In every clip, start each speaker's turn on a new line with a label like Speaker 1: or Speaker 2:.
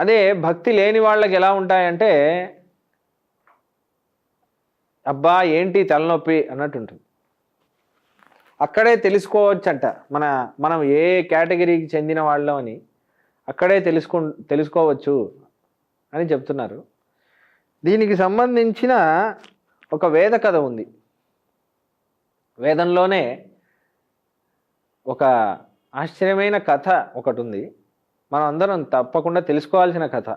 Speaker 1: అదే భక్తి లేని వాళ్ళకి ఎలా ఉంటాయంటే అబ్బా ఏంటి తలనొప్పి అన్నట్టు ఉంటుంది. అక్కడే తెలుసుకోవచ్చంట. మన మనం ఏ కేటగిరీకి చెందిన వాళ్ళం అని అక్కడే తెలుసుకో తెలుసుకోవచ్చు అని చెప్తున్నారు. దీనికి సంబంధించిన ఒక వేద కథ ఉంది. వేదంలోనే ఒక ఆశ్చర్యమైన కథ ఒకటి ఉంది. మనం అందరం తప్పకుండా తెలుసుకోవాల్సిన కథ.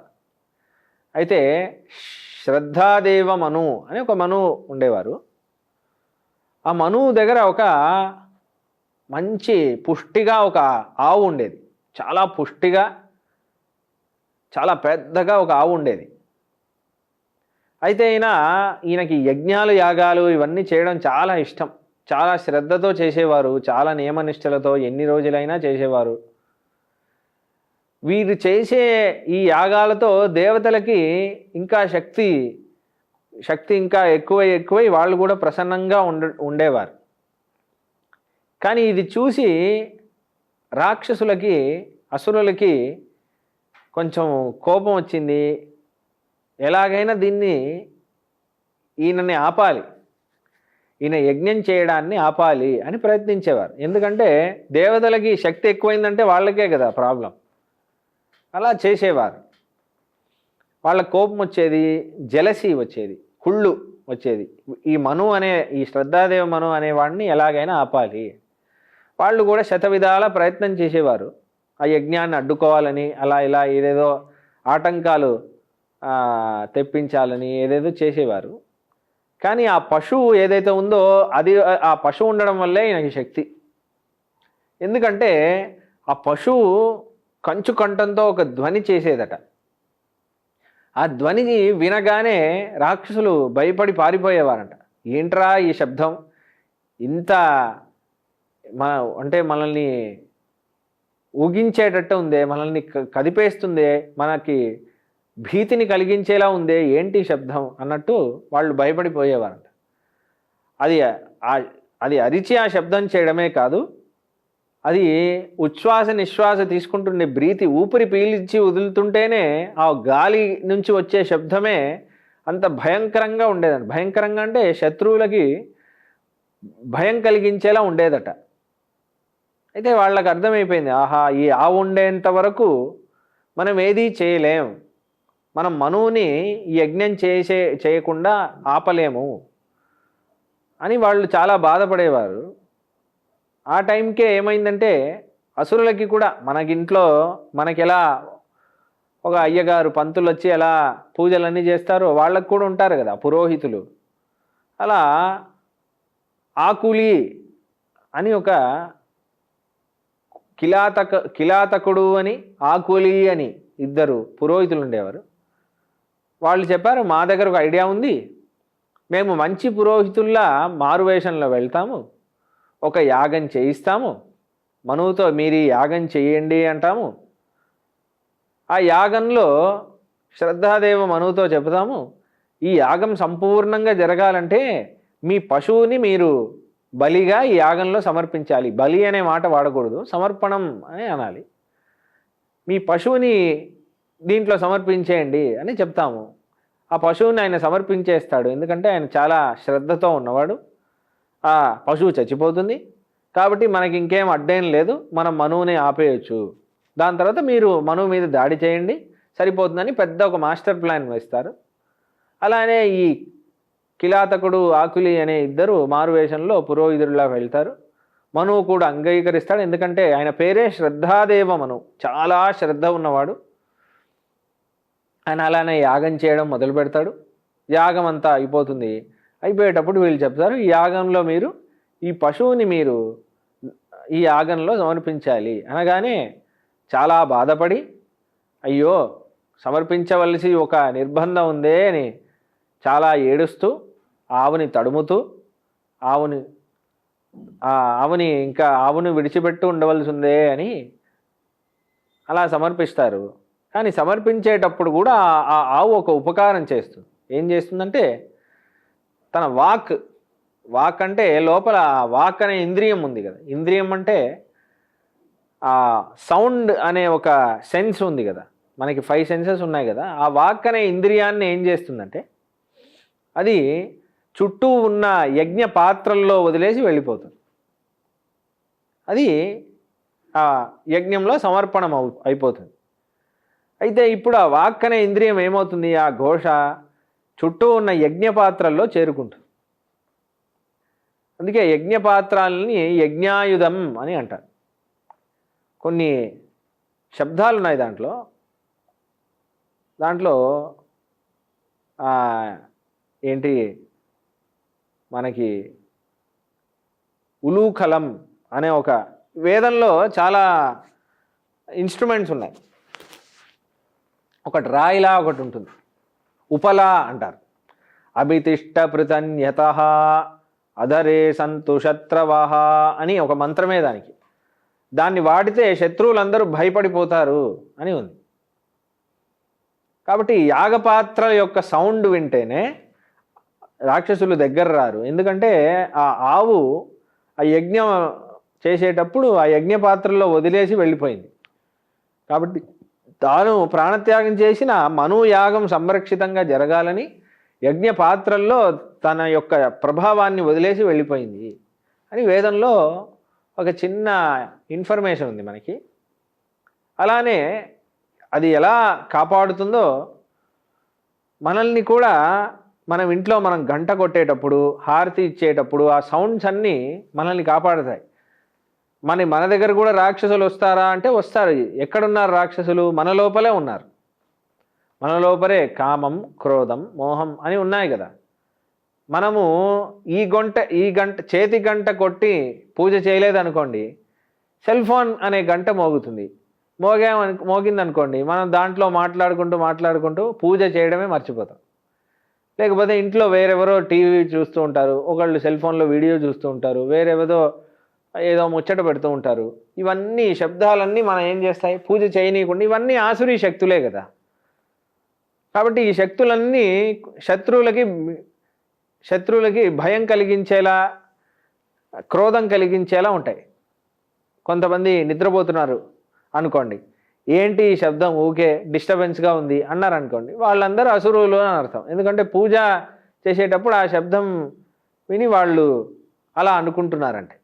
Speaker 1: అయితే శ్రద్ధాదేవ మను అని ఒక మను ఉండేవారు. ఆ మను దగ్గర ఒక మంచి పుష్టిగా ఒక ఆవు ఉండేది. చాలా పుష్టిగా చాలా పెద్దగా ఒక ఆవు ఉండేది. అయితే ఈయన ఈయనకి యజ్ఞాలు యాగాలు ఇవన్నీ చేయడం చాలా ఇష్టం. చాలా శ్రద్ధతో చేసేవారు చాలా నియమనిష్టలతో ఎన్ని రోజులైనా చేసేవారు. వీరు చేసే ఈ యాగాలతో దేవతలకి ఇంకా శక్తి శక్తి ఇంకా ఎక్కువై ఎక్కువై వాళ్ళు కూడా ప్రసన్నంగా ఉండ ఉండేవారు. కానీ ఇది చూసి రాక్షసులకి అసురులకి కొంచెం కోపం వచ్చింది. ఎలాగైనా దీన్ని ఈయనని ఆపాలి. ఈయన యజ్ఞం చేయడాన్ని ఆపాలి అని ప్రయత్నించేవారు. ఎందుకంటే దేవతలకి శక్తి ఎక్కువైందంటే వాళ్ళకే కదా ప్రాబ్లం. అలా చేసేవారు. వాళ్ళ కోపం వచ్చేది జలసి వచ్చేది కుళ్ళు వచ్చేది. ఈ మను అనే ఈ శ్రద్ధాదేవ మను అనేవాడిని ఎలాగైనా ఆపాలి. వాళ్ళు కూడా శతవిధాల ప్రయత్నం చేసేవారు. ఆ యజ్ఞాన్ని అడ్డుకోవాలని అలా ఇలా ఏదేదో ఆటంకాలు తెప్పించాలని ఏదేదో చేసేవారు. కానీ ఆ పశువు ఏదైతే ఉందో అది ఆ పశువు ఉండడం వల్లే ఈయనకి శక్తి. ఎందుకంటే ఆ పశువు కంచు కంఠంతో ఒక ధ్వని చేసేదట. ఆ ధ్వనిని వినగానే రాక్షసులు భయపడి పారిపోయేవారంట. ఏంట్రా ఈ శబ్దం? ఇంత మా అంటే మనల్ని ఊగించేటట్టు ఉందే మనల్ని క- కదిపేస్తుందే మనకి భీతిని కలిగించేలా ఉందే ఏంటి శబ్దం? అన్నట్టు వాళ్ళు భయపడిపోయేవారంట. అది అది అరిచి ఆ శబ్దం చేయడమే కాదు అది ఉచ్ఛ్వాస నిశ్వాస తీసుకుంటుండే బ్రీతి ఊపిరి పీల్చి వదులుతుంటేనే ఆ గాలి నుంచి వచ్చే శబ్దమే అంత భయంకరంగా ఉండేదండి భయంకరంగా అంటే శత్రువులకి భయం కలిగించేలా ఉండేదట. అయితే వాళ్ళకి అర్థమైపోయింది ఆహా ఈ ఆవు ఉండేంత వరకు మనం ఏదీ చేయలేం. మనం మనువుని ఈ యజ్ఞం చేసే చేయకుండా ఆపలేము అని వాళ్ళు చాలా బాధపడేవారు. ఆ టైంకే ఏమైందంటే అసురులకి కూడా మనకింట్లో మనకి ఎలా ఒక అయ్యగారు పంతులు వచ్చి ఎలా పూజలన్నీ చేస్తారో వాళ్ళకు కూడా ఉంటారు కదా పురోహితులు. అలా ఆకులి అని ఒక కిలాతక కిలాతకుడు అని ఆకులి అని ఇద్దరు పురోహితులు ఉండేవారు. వాళ్ళు చెప్పారు మా దగ్గర ఒక ఐడియా ఉంది. మేము మంచి పురోహితుల్లా మారువేషంలో వెళ్తాము. ఒక యాగం చేయిస్తాము. మనువుతో మీరు ఈ యాగం చేయండి అంటాము. ఆ యాగంలో శ్రద్ధాదేవ మనువుతో చెబుతాము ఈ యాగం సంపూర్ణంగా జరగాలంటే మీ పశువుని మీరు బలిగా ఈ యాగంలో సమర్పించాలి. బలి అనే మాట వాడకూడదు సమర్పణం అని అనాలి. మీ పశువుని దీంట్లో సమర్పించేయండి అని చెప్తాము. ఆ పశువుని ఆయన సమర్పించేస్తాడు ఎందుకంటే ఆయన చాలా శ్రద్ధతో ఉన్నవాడు. పశువు చచ్చిపోతుంది. కాబట్టి మనకి ఇంకేం అడ్డేం లేదు. మనం మనువుని ఆపేయచ్చు. దాని తర్వాత మీరు మనువు మీద దాడి చేయండి. సరిపోతుందని పెద్ద ఒక మాస్టర్ ప్లాన్ వేస్తారు. అలానే ఈ కిలాతకుడు ఆకులి అనే ఇద్దరు మారువేషంలో పురోహితుడిలా వెళ్తారు. మనువు కూడా అంగీకరిస్తాడు. ఎందుకంటే ఆయన పేరే శ్రద్ధాదేవ మనువు. చాలా శ్రద్ధ ఉన్నవాడు. ఆయన అలానే యాగం చేయడం మొదలు పెడతాడు యాగం అంతా అయిపోతుంది. అయిపోయేటప్పుడు వీళ్ళు చెప్తారు ఈ యాగంలో మీరు ఈ పశువుని మీరు ఈ యాగంలో సమర్పించాలి. అనగానే చాలా బాధపడి అయ్యో సమర్పించవలసి ఒక నిర్బంధం ఉందే అని చాలా ఏడుస్తూ ఆవుని తడుముతూ ఆవుని ఆవుని ఇంకా ఆవును విడిచిపెట్టి ఉండవలసి ఉందే అని అలా సమర్పిస్తారు. కానీ సమర్పించేటప్పుడు కూడా ఆ- ఆ ఆవు ఒక ఉపకారం చేస్తుంది. ఏం చేస్తుందంటే తన వాక్ వాక్ అంటే లోపల వాక్ అనే ఇంద్రియం ఉంది కదా. ఇంద్రియం అంటే ఆ సౌండ్ అనే ఒక సెన్స్ ఉంది కదా. మనకి ఫైవ్ సెన్సెస్ ఉన్నాయి కదా. ఆ వాక్ అనే ఇంద్రియాన్ని ఏం చేస్తుందంటే అది చుట్టూ ఉన్న యజ్ఞ పాత్రల్లో వదిలేసి వెళ్ళిపోతుంది. అది ఆ యజ్ఞంలో సమర్పణం అవు అయిపోతుంది. అయితే ఇప్పుడు ఆ వాక్ అనే ఇంద్రియం ఏమవుతుంది? ఆ ఘోష చుట్టూ ఉన్న యజ్ఞపాత్రల్లో చేరుకుంటుంది. అందుకే యజ్ఞపాత్రాలని యజ్ఞాయుధం అని అంటారు. కొన్ని శబ్దాలు ఉన్నాయి దాంట్లో. దాంట్లో ఏంటి? మనకి ఉలూఖలం అనే ఒక వేదంలో చాలా ఇన్స్ట్రుమెంట్స్ ఉన్నాయి. ఒకటి రాయిలా ఒకటి ఉంటుంది. ఉపలా అంటారు. అభితిష్ట పృతన్యత అధరే సంతు శత్రవాహ అని ఒక మంత్రమే దానికి. దాన్ని వాడితే శత్రువులందరూ భయపడిపోతారు అని ఉంది. కాబట్టి యాగపాత్ర యొక్క సౌండ్ వింటేనే రాక్షసులు దగ్గర రారు. ఎందుకంటే ఆ ఆవు ఆ యజ్ఞం చేసేటప్పుడు ఆ యజ్ఞపాత్రలో వదిలేసి వెళ్ళిపోయింది. కాబట్టి తాను ప్రాణత్యాగం చేసిన మను యాగం సంరక్షితంగా జరగాలని యజ్ఞ పాత్రల్లో తన యొక్క ప్రభావాన్ని వదిలేసి వెళ్ళిపోయింది అని వేదంలో ఒక చిన్న ఇన్ఫర్మేషన్ ఉంది మనకి. అలానే అది ఎలా కాపాడుతుందో మనల్ని కూడా మనం ఇంట్లో మనం గంట కొట్టేటప్పుడు హారతి ఇచ్చేటప్పుడు ఆ సౌండ్స్ అన్నీ మనల్ని కాపాడుతాయి. మన మన దగ్గర కూడా రాక్షసులు వస్తారా అంటే వస్తారు. ఎక్కడున్నారు రాక్షసులు? మన లోపలే ఉన్నారు. మన లోపలే కామం క్రోధం మోహం అని ఉన్నాయి కదా. మనము ఈ గంట ఈ గంట చేతి గంట కొట్టి పూజ చేయలేదనుకోండి సెల్ ఫోన్ అనే గంట మోగుతుంది. మోగామని మోగిందనుకోండి మనం దాంట్లో మాట్లాడుకుంటూ మాట్లాడుకుంటూ పూజ చేయడమే మర్చిపోతాం. లేకపోతే ఇంట్లో వేరెవరో టీవీ చూస్తూ ఉంటారు ఒకళ్ళు సెల్ ఫోన్లో వీడియో చూస్తూ ఉంటారు వేరేవేదో ఏదో ముచ్చట పెడుతూ ఉంటారు. ఇవన్నీ శబ్దాలన్నీ మనం ఏం చేస్తాయి? పూజ చేయనీయకుండా ఇవన్నీ ఆసురీ శక్తులే కదా. కాబట్టి ఈ శక్తులన్నీ శత్రువులకి శత్రువులకి భయం కలిగించేలా క్రోధం కలిగించేలా ఉంటాయి. కొంతమంది నిద్రపోతున్నారు అనుకోండి. ఏంటి ఈ శబ్దం? ఊకే డిస్టర్బెన్స్గా ఉంది అన్నారు అనుకోండి వాళ్ళందరూ అసురువులు అని అర్థం. ఎందుకంటే పూజ చేసేటప్పుడు ఆ శబ్దం విని వాళ్ళు అలా అనుకుంటున్నారంటే.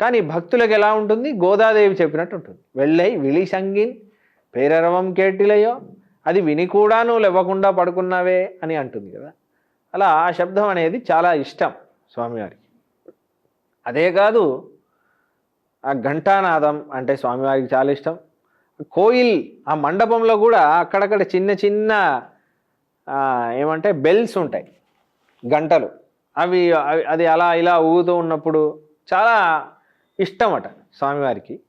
Speaker 1: కానీ భక్తులకు ఎలా ఉంటుంది? గోదాదేవి చెప్పినట్టు ఉంటుంది. వెళ్ళై విళి సంగిన్ పేరరవం కేటిలయో అది విని కూడా నువ్వు లేవకుండా పడుకున్నావే అని అంటుంది కదా. అలా ఆ శబ్దం అనేది చాలా ఇష్టం స్వామివారికి. అదే కాదు ఆ ఘంటానాదం అంటే స్వామివారికి చాలా ఇష్టం. కోయిల్ ఆ మండపంలో కూడా అక్కడక్కడ చిన్న చిన్న ఏమంటే బెల్స్ ఉంటాయి గంటలు. అవి అవి- అది అలా ఇలా ఊగుతూ ఉన్నప్పుడు చాలా ఇష్టం అట స్వామివారికి.